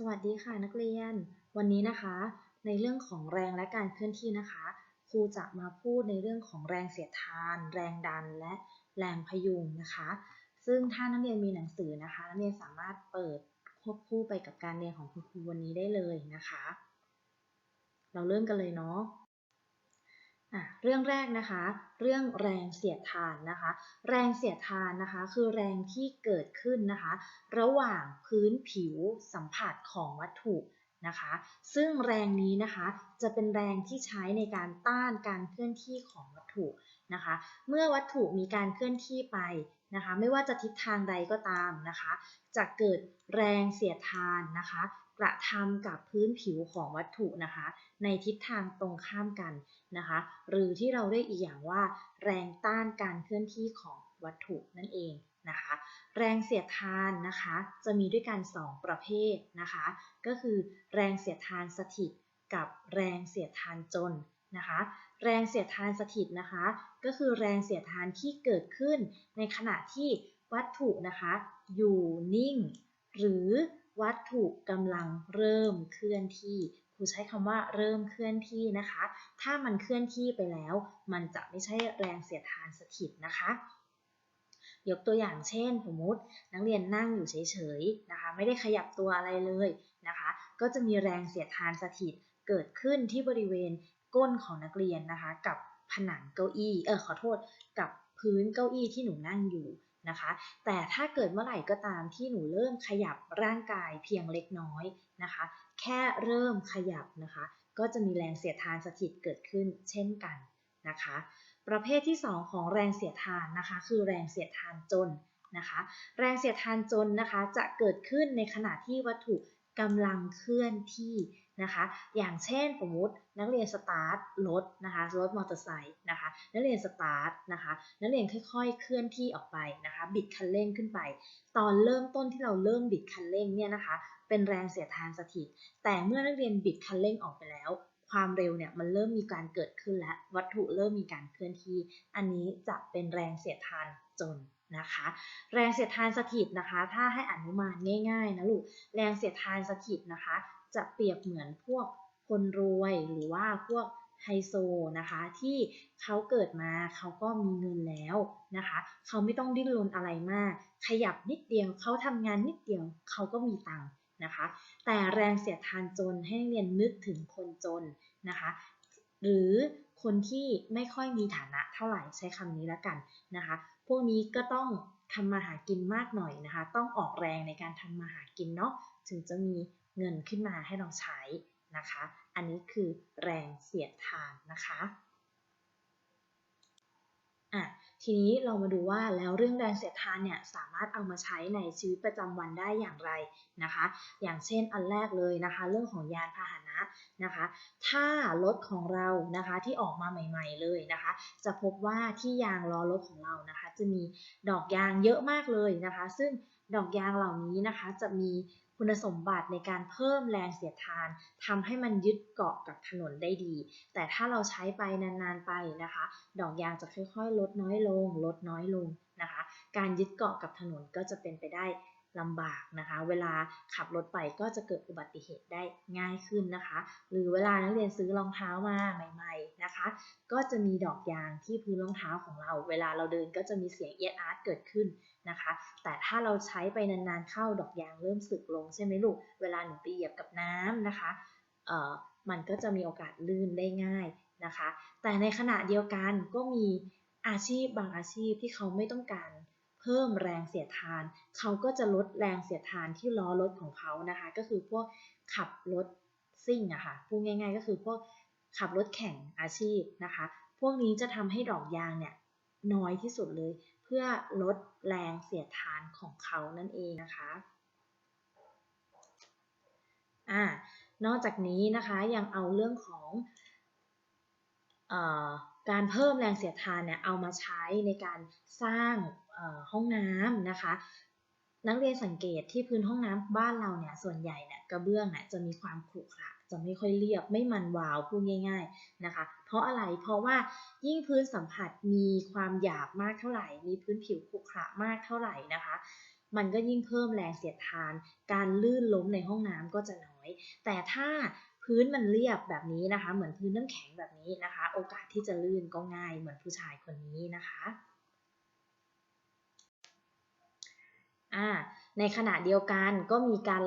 สวัสดีค่ะนักเรียน วันนี้นะคะ ในเรื่องของแรงและการเคลื่อนที่นะคะ ครูจะมาพูดในเรื่องของแรงเสียดทาน แรงดันและแรงพยุงนะคะ ซึ่งถ้านักเรียนมีหนังสือนะคะนักเรียนสามารถเปิดควบคู่ไปกับการเรียนของคุณครูวันนี้ได้เลยนะคะ เราเริ่มกันเลยเนาะอะ เรื่องแรกนะคะ เรื่องแรงเสียดทานนะคะ แรงเสียดทานนะคะ คือแรงที่เกิดขึ้นนะคะ ระหว่างพื้นผิวสัมผัสของวัตถุนะคะ ซึ่งแรงนี้นะคะจะเป็นแรงที่ใช้ในการต้านการเคลื่อนที่ของวัตถุนะคะ เมื่อวัตถุมีการเคลื่อนที่ไปนะคะ ไม่ว่าจะทิศทางใดก็ตามนะคะ จะเกิดแรงเสียดทานนะคะ กระทำกับพื้นผิวของวัตถุนะคะ ในทิศทางตรงข้ามกัน นะคะ หรือที่เราเรียกอีกอย่างว่า แรงต้านการเคลื่อนที่ของวัตถุนั่นเองนะคะ แรงเสียดทานนะคะ จะมีด้วยกัน 2 ประเภทนะคะ ก็คือแรงเสียดทานสถิตกับแรงเสียดทานจนนะคะ แรงเสียดทานสถิตนะคะ ก็คือแรงเสียดทานที่เกิดขึ้น ในขณะที่วัตถุนะคะ อยู่นิ่ง หรือวัตถุกำลังเริ่มเคลื่อนที่ ครูใช้คำว่าเริ่มเคลื่อนที่นะคะ ถ้ามันเคลื่อนที่ไปแล้ว มันจะไม่ใช่แรงเสียดทานสถิตนะคะยกตัวอย่างเช่น สมมตินักเรียนนั่งอยู่เฉยๆนะคะ ไม่ได้ขยับตัวอะไรเลยนะคะ ก็จะมีแรงเสียดทานสถิตเกิดขึ้นที่บริเวณก้นของนักเรียนนะคะ กับผนังเก้าอี้เออขอโทษกับพื้นเก้าอี้ที่หนูนั่งอยู่นะคะ แต่ถ้าเกิดเมื่อไหร่ก็ตามที่หนูเริ่มขยับร่างกายเพียงเล็กน้อยนะคะ แค่เริ่มขยับนะคะ ก็จะมีแรงเสียดทานสถิตเกิดขึ้นเช่นกันนะคะ ประเภทที่ 2 ของแรงเสียดทานนะคะ คือแรงเสียดทานจนนะคะ แรงเสียดทานจนนะคะ จะเกิดขึ้นในขณะที่วัตถุ กำลังเคลื่อนที่นะคะ อย่างเช่นสมมตินักเรียนสตาร์ทรถนะคะรถมอเตอร์ไซค์นะคะนักเรียนสตาร์ทนะคะนักเรียนค่อยๆ เคลื่อนที่ออกไปนะคะ บิดคันเร่งขึ้นไป ตอนเริ่มต้นที่เราเริ่มบิดคันเร่งเนี่ยนะคะ เป็นแรงเสียดทานสถิต แต่เมื่อนักเรียนบิดคันเร่งออกไปแล้ว ความเร็วเนี่ยมันเริ่มมีการเกิดขึ้นและวัตถุเริ่มมีการเคลื่อนที่ อันนี้จะเป็นแรงเสียดทานจน นะคะ แรงเสียดทานสถิตนะคะ ถ้าให้อนุมานง่ายๆนะลูก แรงเสียดทานสถิตนะคะ จะเปรียบเหมือนพวกคนรวยหรือว่าพวกไฮโซนะคะ ที่เขาเกิดมาเขาก็มีเงินแล้วนะคะ เขาไม่ต้องดิ้นรนอะไรมาก ขยับนิดเดียวเขาทำงานนิดเดียวเขาก็มีตังค์นะคะ แต่แรงเสียดทานจนให้นักเรียนนึกถึงคนจนนะคะ หรือคนที่ไม่ค่อยมีฐานะเท่าไหร่ใช้คำนี้แล้วกันนะคะ พวกนี้ก็ต้องทำมาหากินมากหน่อยนะคะ ต้องออกแรงในการทำมาหากินเนาะถึงจะมีเงินขึ้นมาให้เราใช้นะคะ อันนี้คือแรงเสียดทานนะคะอะทีนี้เรามาดูว่าแล้วเรื่องแรงเสียดทานเนี่ยสามารถเอามาใช้ในชีวิตประจำวันได้อย่างไรนะคะ อย่างเช่นอันแรกเลยนะคะ เรื่องของยานพาหนะนะคะ ถ้ารถของเรานะคะที่ออกมาใหม่ ๆเลยนะคะ จะพบว่าที่ยางล้อรถของเรานะคะ จะมีดอกยางเยอะมากเลยนะคะ ซึ่งดอกยางเหล่านี้นะคะจะมี คุณสมบัติในการเพิ่มแรงเสียดทานทำให้มันยึดเกาะกับถนนได้ดี แต่ถ้าเราใช้ไปนานๆไปนะคะ ดอกยางจะค่อยๆ ลดน้อยลง ลดน้อยลงนะคะ การยึดเกาะกับถนนก็จะเป็นไปได้ลำบากนะคะ เวลาขับรถไปก็จะเกิดอุบัติเหตุได้ง่ายขึ้นนะคะ หรือเวลานักเรียนซื้อรองเท้ามาใหม่ๆนะคะ ก็จะมีดอกยางที่พื้นรองเท้าของเรา เวลาเราเดินก็จะมีเสียงเอียดอาร์ตเกิดขึ้น นะคะ แต่ถ้าเราใช้ไปนานๆเข้าดอกยางเริ่มสึกลงใช่ไหมลูก เวลาหนูไปเหยียบกับน้ำนะคะเอ่อมันก็จะมีโอกาสลื่นได้ง่ายนะคะ แต่ในขณะเดียวกันก็มีอาชีพบางอาชีพที่เขาไม่ต้องการเพิ่มแรงเสียดทาน เขาก็จะลดแรงเสียดทานที่ล้อรถของเขานะคะ ก็คือพวกขับรถซิ่งอะคะ่ะพูดง่าย ๆ ก็คือพวกขับรถแข่งอาชีพนะคะ พวกนี้จะทำให้ดอกยางเนี่ยน้อยที่สุดเลย เพื่อลดแรงเสียดทานของเขานั่นเองนะคะอ่านอกจากนี้นะคะยังเอาเรื่องของอการเพิ่มแรงเสียดทานเนี่ยเอามาใช้ในการสร้างห้องน้ำนะคะ นักเรียนสังเกตที่พื้นห้องน้ำบ้านเราเนี่ยส่วนใหญ่เนี่ยกระเบื้องเนี่ยจะมีความขรุขระจะไม่ค่อยเรียบไม่มันวาวพูดง่าย ๆนะคะ เพราะอะไรเพราะว่ายิ่งพื้นสัมผัสมีความหยาบมากเท่าไหร่ มีพื้นผิวขรุขระมากเท่าไหร่นะคะ มันก็ยิ่งเพิ่มแรงเสียดทาน การลื่นล้มในห้องน้ำก็จะน้อย แต่ถ้าพื้นมันเรียบแบบนี้นะคะ เหมือนพื้นน้ำแข็งแบบนี้นะคะ โอกาสที่จะลื่นก็ง่ายเหมือนผู้ชายคนนี้นะคะ อ่าในขณะเดียวกันก็มีการ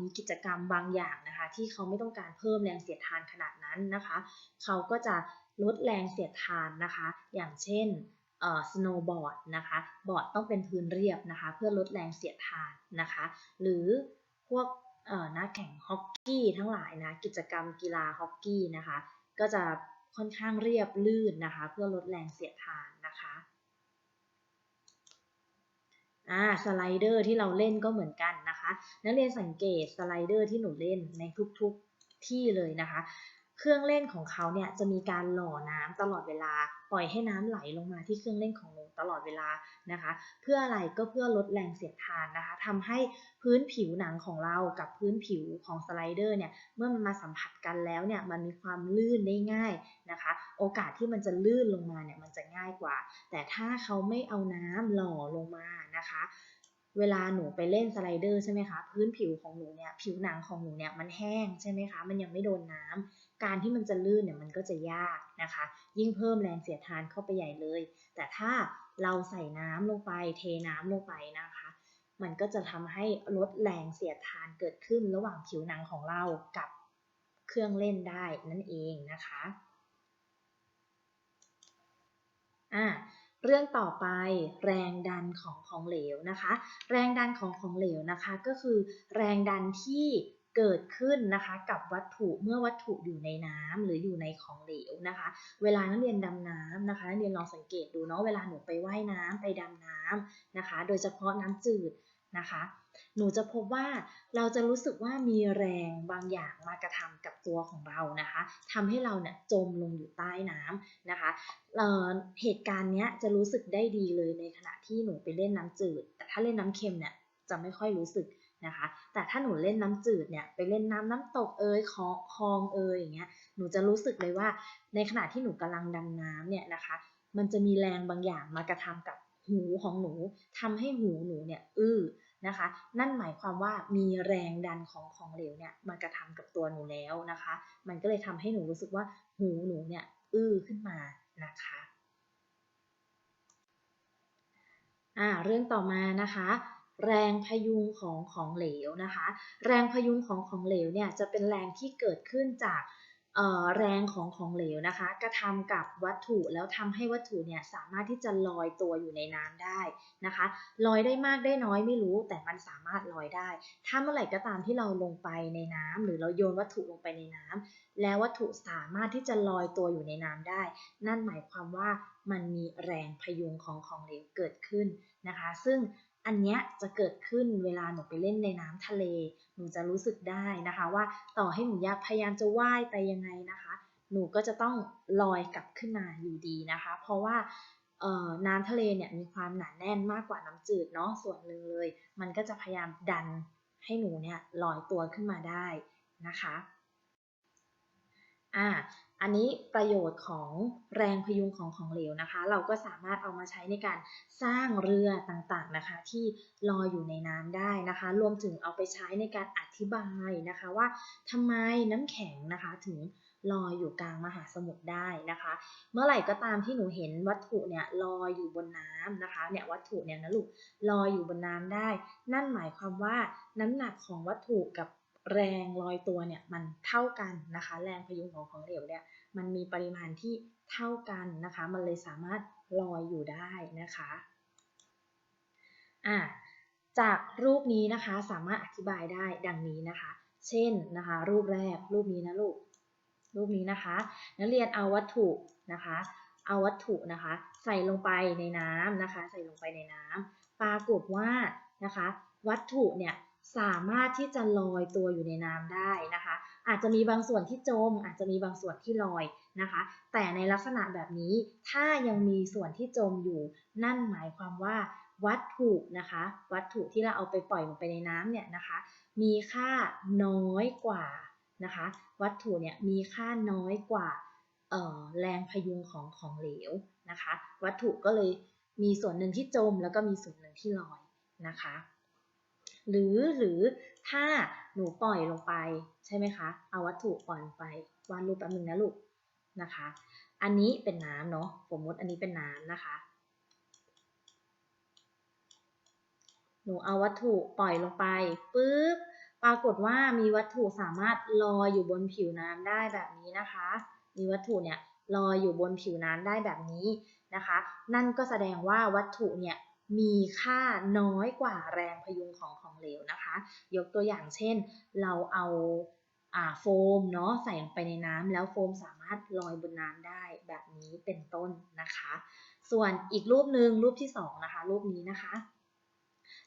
มีกิจกรรมบางอย่างนะคะที่เขาไม่ต้องการเพิ่มแรงเสียดทานขนาดนั้นนะคะเขาก็จะลดแรงเสียดทานนะคะ อย่างเช่นสโนว์บอร์ดนะคะบอร์ดต้องเป็นพื้นเรียบนะคะ เพื่อลดแรงเสียดทานนะคะ หรือพวกนักแข่งฮอกกี้ทั้งหลายนะกิจกรรมกีฬาฮอกกี้นะคะ ก็จะค่อนข้างเรียบลื่นนะคะ เพื่อลดแรงเสียดทานนะคะ อ่าสไลเดอร์ที่เราเล่นก็เหมือนกันนะคะ นักเรียนสังเกตสไลเดอร์ที่หนูเล่นในทุกๆที่เลยนะคะ เครื่องเล่นของเขาเนี่ยจะมีการหล่อน้ำตลอดเวลา ปล่อยให้น้ำไหลลงมาที่เครื่องเล่นของหนูตลอดเวลานะคะ เพื่ออะไรก็เพื่อลดแรงเสียดทานนะคะทำให้พื้นผิวหนังของเรากับพื้นผิวของสไลเดอร์เนี่ยเมื่อมันมาสัมผัสกันแล้วเนี่ยมันมีความลื่นได้ง่ายนะคะ โอกาสที่มันจะลื่นลงมาเนี่ยมันจะง่ายกว่า แต่ถ้าเขาไม่เอาน้ำหล่อลงมานะคะเวลาหนูไปเล่นสไลเดอร์ใช่ไหมคะ พื้นผิวของหนูเนี่ย ผิวหนังของหนูเนี่ยมันแห้งใช่ไหมคะ มันยังไม่โดนน้ำ การที่มันจะลื่นเนี่ยมันก็จะยากนะคะ ยิ่งเพิ่มแรงเสียดทานเข้าไปใหญ่เลย แต่ถ้าเราใส่น้ำลงไป เทน้ำลงไปนะคะ มันก็จะทำให้ลดแรงเสียดทานเกิดขึ้นระหว่างผิวหนังของเรากับเครื่องเล่นได้นั่นเองนะคะอ่าเรื่องต่อไปแรงดันของของเหลวนะคะ แรงดันของของเหลวนะคะก็คือแรงดันที่ เกิดขึ้นนะคะกับวัตถุเมื่อวัตถุอยู่ในน้ำหรืออยู่ในของเหลวนะคะ เวลานักเรียนดำน้ำนะคะนักเรียนลองสังเกตดูเนาะเวลาหนูไปไว่ายน้ำไปดำน้ำนะคะ โดยเฉพาะน้ำจืดนะคะ หนูจะพบว่าเราจะรู้สึกว่ามีแรงบางอย่างมากระทำกับตัวของเรานะคะทำให้เราเนี่ยจมลงอยู่ใต้น้ำนะคะเเหตุการณ์เนี้ยจะรู้สึกได้ดีเลยในขณะที่หนูไปเล่นน้ำจืด แต่ถ้าเล่นน้ำเค็มเนี่ยจะไม่ค่อยรู้สึก นะคะ แต่ถ้าหนูเล่นน้ำจืดเนี่ยไปเล่นน้ำน้ำตกเอ่ยคคลองเอ่ยอย่างเงี้ยหนูจะรู้สึกเลยว่า ในขณะที่หนูกำลังดำน้ำเนี่ยนะคะ มันจะมีแรงบางอย่างมากระทำกับหูของหนูทำให้หูหนูเนี่ยอื้อนะคะ นั่นหมายความว่ามีแรงดันของของเหลวเนี่ยมากระทำกับตัวหนูแล้วนะคะ มันก็เลยทำให้หนูรู้สึกว่าหูหนูเนี่ยอื้อขึ้นมานะคะอ่าเรื่องต่อมานะคะ แรงพยุงของของเหลวนะคะ แรงพยุงของของเหลวเนี่ยจะเป็นแรงที่เกิดขึ้นจากแรงของของเหลวนะคะ กระทำกับวัตถุแล้วทำให้วัตถุเนี่ยสามารถที่จะลอยตัวอยู่ในน้ำได้นะคะ ลอยได้มากได้น้อยไม่รู้ แต่มันสามารถลอยได้ ถ้าเมื่อไหร่ก็ตามที่เราลงไปในน้ำหรือเราโยนวัตถุลงไปในน้ำแล้ววัตถุสามารถที่จะลอยตัวอยู่ในน้ำได้ นั่นหมายความว่ามันมีแรงพยุงของของเหลวเกิดขึ้นนะคะ ซึ่ง อันนี้จะเกิดขึ้นเวลาหนูไปเล่นในน้ำทะเล หนูจะรู้สึกได้นะคะว่าต่อให้หนูอยากพยายามจะว่ายไปยังไงนะคะ หนูก็จะต้องลอยกลับขึ้นมาอยู่ดีนะคะ เพราะว่าน้ำทะเลเนี่ยมีความหนาแน่นมากกว่าน้ำจืดเนาะส่วนหนึ่งเลย มันก็จะพยายามดันให้หนูเนี่ยลอยตัวขึ้นมาได้นะคะ อ่าอันนี้ประโยชน์ของแรงพยุงของของเหลวนะคะ เราก็สามารถเอามาใช้ในการสร้างเรือต่างๆนะคะ ที่ลอยอยู่ในน้ำได้นะคะ รวมถึงเอาไปใช้ในการอธิบายนะคะว่าทำไมน้ำแข็งนะคะถึงลอยอยู่กลางมหาสมุทรได้นะคะ เมื่อไหร่ก็ตามที่หนูเห็นวัตถุเนี่ยลอยอยู่บนน้ำนะคะเนี่ยวัตถุเนี่ยนะลูกลอยอยู่บนน้ำได้ นั่นหมายความว่าน้ำหนักของวัตถุกับ แรงลอยตัวเนี่ยมันเท่ากันนะคะ แรงพยุงของของเหลวเนี่ยมันมีปริมาณที่เท่ากันนะคะ มันเลยสามารถลอยอยู่ได้นะคะอะจากรูปนี้นะคะสามารถอธิบายได้ดังนี้นะคะ เช่นนะคะรูปแรกรูปนี้นะลูกรูปนี้นะคะ นักเรียนเอาวัตถุนะคะ เอาวัตถุนะคะ ใส่ลงไปในน้ำนะคะ ใส่ลงไปในน้ำปรากฏว่านะคะ วัตถุเนี่ย สามารถที่จะลอยตัวอยู่ในน้ำได้นะคะ อาจจะมีบางส่วนที่จม อาจจะมีบางส่วนที่ลอยนะคะ แต่ในลักษณะแบบนี้ถ้ายังมีส่วนที่จมอยู่ นั่นหมายความว่าวัตถุนะคะ วัตถุที่เราเอาไปปล่อยลงไปในน้ำเนี่ยนะคะ มีค่าน้อยกว่านะคะ วัตถุเนี่ยมีค่าน้อยกว่าแรงพยุงของของเหลวนะคะ วัตถุก็เลยมีส่วนหนึ่งที่จมแล้วก็มีส่วนหนึ่งที่ลอยนะคะ หรือหรือถ้าหนูปล่อยลงไปใช่ไหมคะ เอาวัตถุปล่อยลงไปวาดรูปแป๊บนึงนะลูกนะคะ อันนี้เป็นน้ำเนาะสมมติอันนี้เป็นน้ำนะคะ หนูเอาวัตถุปล่อยลงไปปุ๊บปรากฏว่ามีวัตถุสามารถลอยอยู่บนผิวน้ำได้แบบนี้นะคะ มีวัตถุเนี่ยลอยอยู่บนผิวน้ำได้แบบนี้นะคะ นั่นก็แสดงว่าวัตถุเนี่ย มีค่าน้อยกว่าแรงพยุงของของเหลวนะคะ ยกตัวอย่างเช่น เราเอาอาโฟมเนาะใส่ลงไปในน้ำแล้วโฟมสามารถลอยบนน้ำได้แบบนี้เป็นต้นนะคะ ส่วนอีกรูปหนึ่งรูปที่สองนะคะรูปนี้นะคะ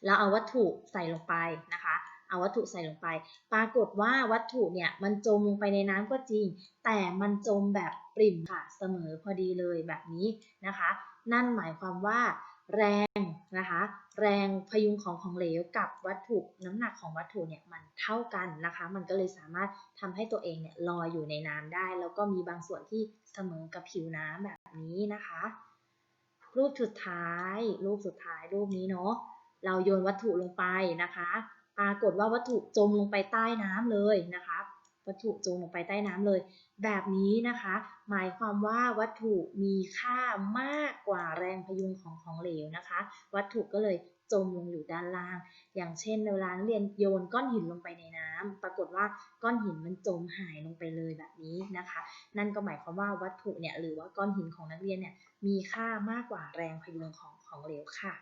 เราเอาวัตถุใส่ลงไปนะคะเอาวัตถุใส่ลงไป ปรากฏว่าวัตถุเนี่ยมันจมลงไปในน้ำก็จริง แต่มันจมแบบปริ่มค่ะเสมอพอดีเลยแบบนี้นะคะ นั่นหมายความว่า แรงนะคะแรงพยุงของของเหลวกับวัตถุน้ำหนักของวัตถุเนี่ยมันเท่ากันนะคะ มันก็เลยสามารถทำให้ตัวเองเนี่ยลอยอยู่ในน้ำได้ แล้วก็มีบางส่วนที่เสมอกับผิวน้ำแบบนี้นะคะ รูปสุดท้าย รูปสุดท้ายรูปนี้เนาะเราโยนวัตถุลงไปนะคะ ปรากฏว่าวัตถุจมลงไปใต้น้ำเลยนะคะ วัตถุจมลงไปใต้น้ำเลย แบบนี้นะคะ หมายความว่าวัตถุมีค่ามากกว่าแรงพยุงของของเหลวนะคะ วัตถุก็เลยจมลงอยู่ด้านล่าง อย่างเช่นเวลาเรียนโยนก้อนหินลงไปในน้ำปรากฏว่าก้อนหินมันจมหายลงไปเลยแบบนี้นะคะ นั่นก็หมายความว่าวัตถุเนี่ยหรือว่าก้อนหินของนักเรียนเนี่ยมีค่ามากกว่าแรงพยุงของของเหลวค่ะ